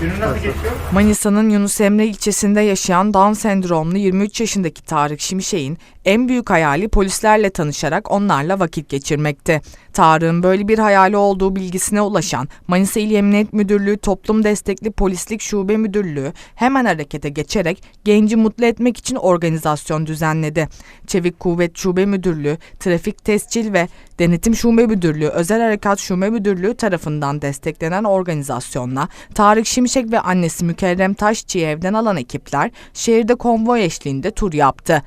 Günün nasıl geçiyor? Manisa'nın Yunus Emre ilçesinde yaşayan Down sendromlu 23 yaşındaki Tarık Şimşek'in en büyük hayali polislerle tanışarak onlarla vakit geçirmekti. Tarık'ın böyle bir hayali olduğu bilgisine ulaşan Manisa İl Emniyet Müdürlüğü Toplum Destekli Polislik Şube Müdürlüğü hemen harekete geçerek genci mutlu etmek için organizasyon düzenledi. Çevik Kuvvet Şube Müdürlüğü, Trafik Tescil ve Denetim Şube Müdürlüğü, Özel Harekat Şube Müdürlüğü tarafından desteklenen organizasyonla Tarık Şimşek ve annesi Mükerrem Taşçı'yı evden alan ekipler şehirde konvoy eşliğinde tur yaptı.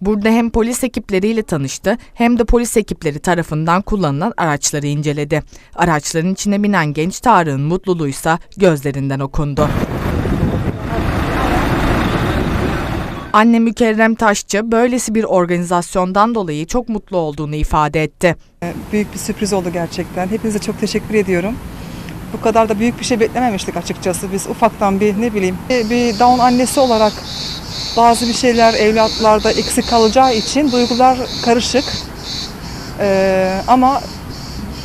Burada hem polis ekipleriyle tanıştı hem de polis ekipleri tarafından kullanılan araçları inceledi. Araçların içine binen genç Tarık'ın mutluluğuysa gözlerinden okundu. Anne Mükerrem Taşçı böylesi bir organizasyondan dolayı çok mutlu olduğunu ifade etti. Büyük bir sürpriz oldu gerçekten. Hepinize çok teşekkür ediyorum. Bu kadar da büyük bir şey beklememiştik açıkçası. Biz ufaktan bir ne bileyim bir Down annesi olarak bazı bir şeyler evlatlarda eksik kalacağı için duygular karışık. Ee, ama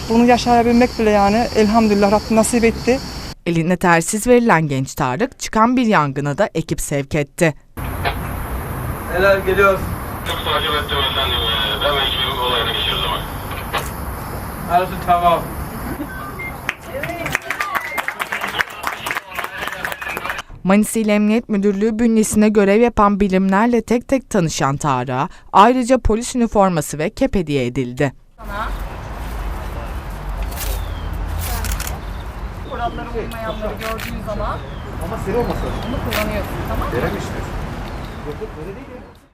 bunu yaşayabilmek bile yani elhamdülillah Rabbim nasip etti. Eline tersiz verilen genç Tarık çıkan bir yangına da ekip sevk etti. Helal geliyoruz. Çok takip ettim efendim. Ee, Ben ekibim olayını geçirdim. Arası tamam. Manisa İl Emniyet Müdürlüğü bünyesine görev yapan bilimlerle tek tek tanışan Tarık'a ayrıca polis üniforması ve kep hediye edildi. kurallara uymayanları gördüğün zaman Ama seri olmasa. bunu kullanıyorsun tamam mı? Verem işte. Depois ele